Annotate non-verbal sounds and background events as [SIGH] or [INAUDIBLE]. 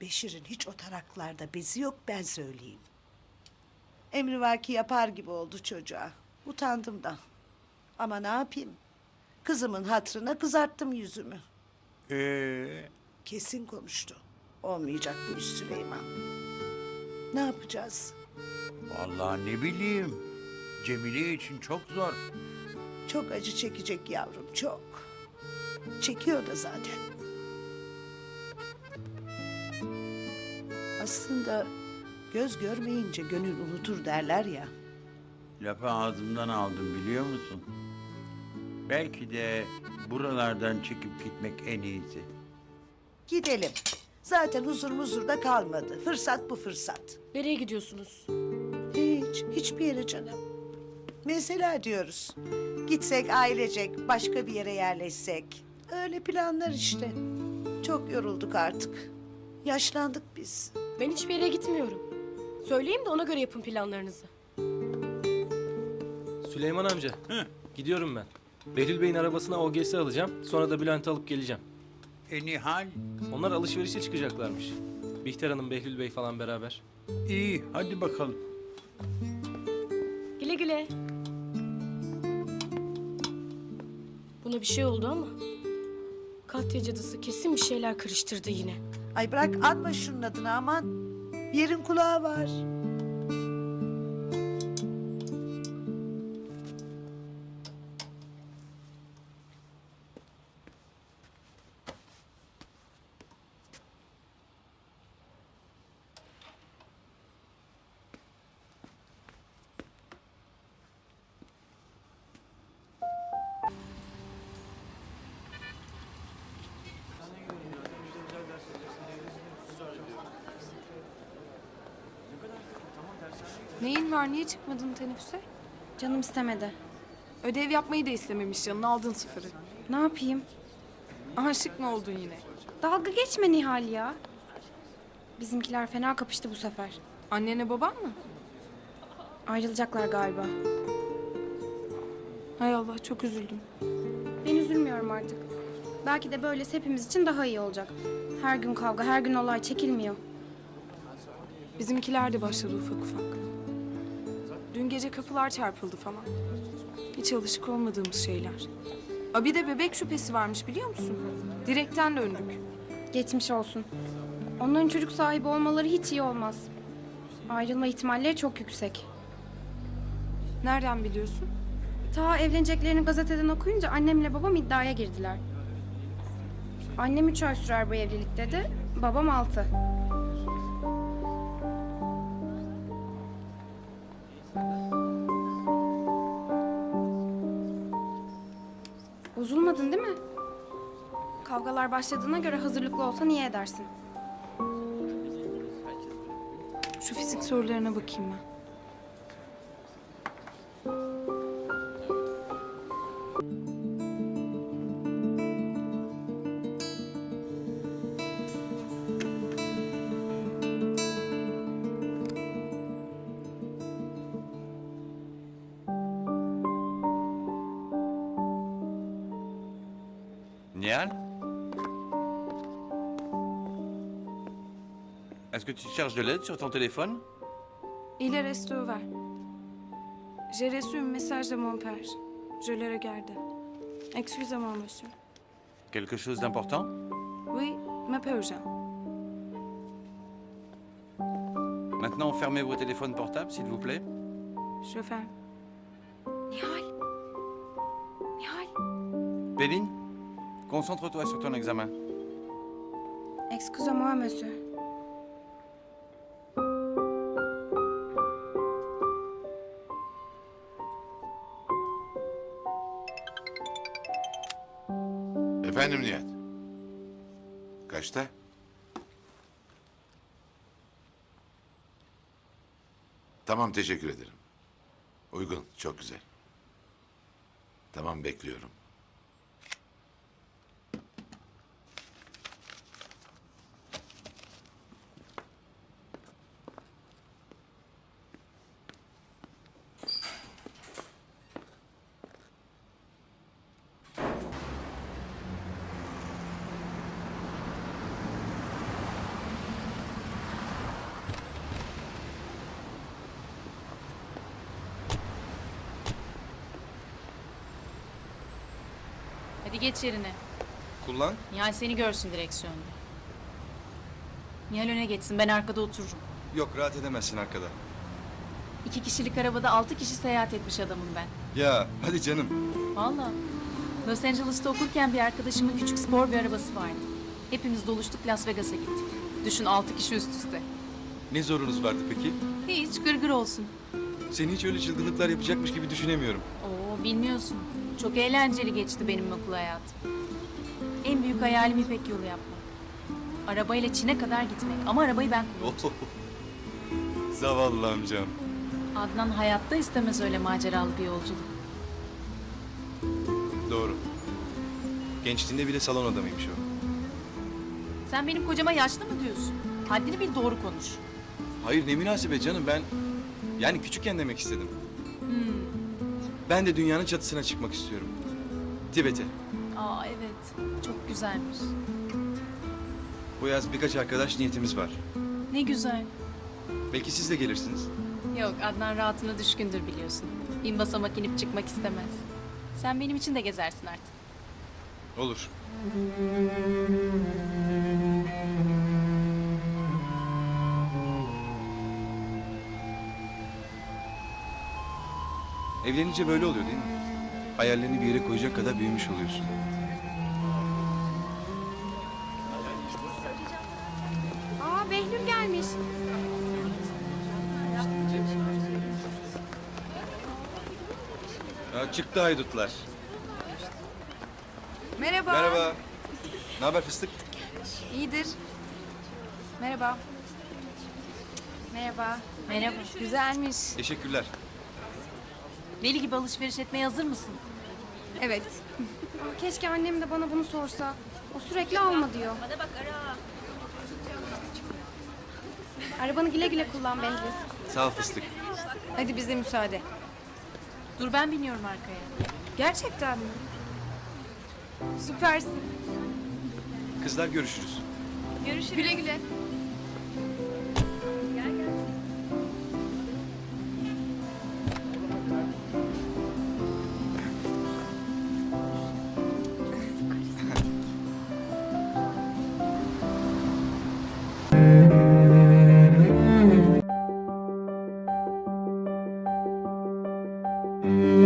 Beşir'in hiç o taraklarda bezi yok ben söyleyeyim. Emrivaki yapar gibi oldu çocuğa. Utandım da. Ama ne yapayım? Kızımın hatrına kızarttım yüzümü. Ee, Kesin konuştu. Olmayacak bu iş Süleyman. Ne yapacağız? vallahi ne bileyim. Cemile için çok zor. Çok acı çekecek yavrum çok. Çekiyor da zaten. Aslında göz görmeyince gönül unutur derler ya. Lafı ağzımdan aldım biliyor musun? Belki de buralardan çıkıp gitmek en iyisi. Gidelim. Zaten huzur muzur da kalmadı. Fırsat bu fırsat. Nereye gidiyorsunuz? Hiç, hiçbir yere canım. Mesela diyoruz. Gitsek ailecek, başka bir yere yerleşsek. Öyle planlar işte. Çok yorulduk artık. Yaşlandık biz. Ben hiçbir yere gitmiyorum. Söyleyeyim de ona göre yapın planlarınızı. Süleyman amca. Gidiyorum ben. Behlül Bey'in arabasına OGS alacağım. Sonra da Bülent'i alıp geleceğim. E Nihal, Onlar alışverişe çıkacaklarmış. Bihter Hanım, Behlül Bey falan beraber. iyi hadi bakalım. Güle güle. Buna bir şey oldu ama. Katya cadısı kesin bir şeyler karıştırdı yine. Ay bırak anma şunun adını aman. Yerin kulağı var. Neyin var? Niye çıkmadın teneffüse? Canım istemedi. Ödev yapmayı da istememiş canın. Aldın sıfırı. Ne yapayım? Aşık mı oldun yine? Dalga geçme Nihal ya. Bizimkiler fena kapıştı bu sefer. Annene baban mı? Ayrılacaklar galiba. Hay Allah çok üzüldüm. Ben üzülmüyorum artık. Belki de böylesi hepimiz için daha iyi olacak. Her gün kavga, her gün olay çekilmiyor. Bizimkiler de başladı ufak ufak. Dün gece kapılar çarpıldı falan. Hiç alışık olmadığımız şeyler. Aa, bir de bebek şüphesi varmış biliyor musun? Direkten döndük. Geçmiş olsun. Onların çocuk sahibi olmaları hiç iyi olmaz. Ayrılma ihtimalleri çok yüksek. Nereden biliyorsun? Ta evleneceklerini gazeteden okuyunca annemle babam iddiaya girdiler. Annem üç ay sürer bu evlilik dedi, babam altı. Bozulmadın değil mi? Kavgalar başladığına göre hazırlıklı olsan iyi edersin. Şu fizik sorularına bakayım ben. Nial Est-ce que tu cherches de l'aide sur ton téléphone? Il est resté ouvert. J'ai reçu un message de mon père. Je le regarde. Excusez-moi, monsieur. Quelque chose d'important? Oui, peu urgent. Maintenant, fermez vos téléphones portables, s'il vous plaît. Je ferme. Nihal. Nihal. Péline, concentre-toi sur ton examen. Excusez-moi, monsieur. Efendim Nihat. Kaçta? Tamam teşekkür ederim. Uygun, çok güzel. Tamam bekliyorum. Geç yerine. Kullan. Nihal seni görsün direksiyonda. Nihal öne geçsin ben arkada otururum. Yok rahat edemezsin arkada. İki kişilik arabada altı kişi seyahat etmiş adamım ben. Ya hadi canım. Vallahi. Los Angeles'ta okurken bir arkadaşımın küçük spor bir arabası vardı. Hepimiz doluştuk Las Vegas'a gittik. Düşün altı kişi üst üste. Ne zorunuz vardı peki? Hiç gırgır olsun. Seni hiç öyle çılgınlıklar yapacakmış gibi düşünemiyorum. Oo bilmiyorsun. Çok eğlenceli geçti benim okul hayatım. En büyük hayalim İpek yolu yapmak. Arabayla Çin'e kadar gitmek. Ama arabayı ben kullanacağım. Zavallı amcam. Adnan hayatta istemez öyle maceralı bir yolculuk. Doğru. Gençliğinde bile salon adamıymış o. Sen benim kocama yaşlı mı diyorsun? Haddini bil doğru konuş. Hayır ne münasebet canım ben... Yani küçükken demek istedim. Ben de dünyanın çatısına çıkmak istiyorum. Tibet'e. Aa evet. Çok güzelmiş. Bu yaz birkaç arkadaş niyetimiz var. Ne güzel. Belki siz de gelirsiniz. Yok Adnan rahatına düşkündür biliyorsun. Bin basamak inip çıkmak istemez. Sen benim için de gezersin artık. Olur. Evlenince böyle oluyor değil mi? Hayallerini bir yere koyacak kadar büyümüş oluyorsun. Aa Behlül gelmiş. Ya çıktı haydutlar. Merhaba. Merhaba. Ne haber fıstık? İyidir. Merhaba. Merhaba. Merhaba. Güzelmiş. Teşekkürler. Deli gibi alışveriş etmeye hazır mısın? Evet. [LAUGHS] Keşke annem de bana bunu sorsa. O sürekli alma diyor. Arabanı güle güle kullan Behlül. Sağ ol fıstık. Hadi bize müsaade. Dur ben biniyorum arkaya. Gerçekten mi? Süpersin. Kızlar görüşürüz. Güle güle. Aa,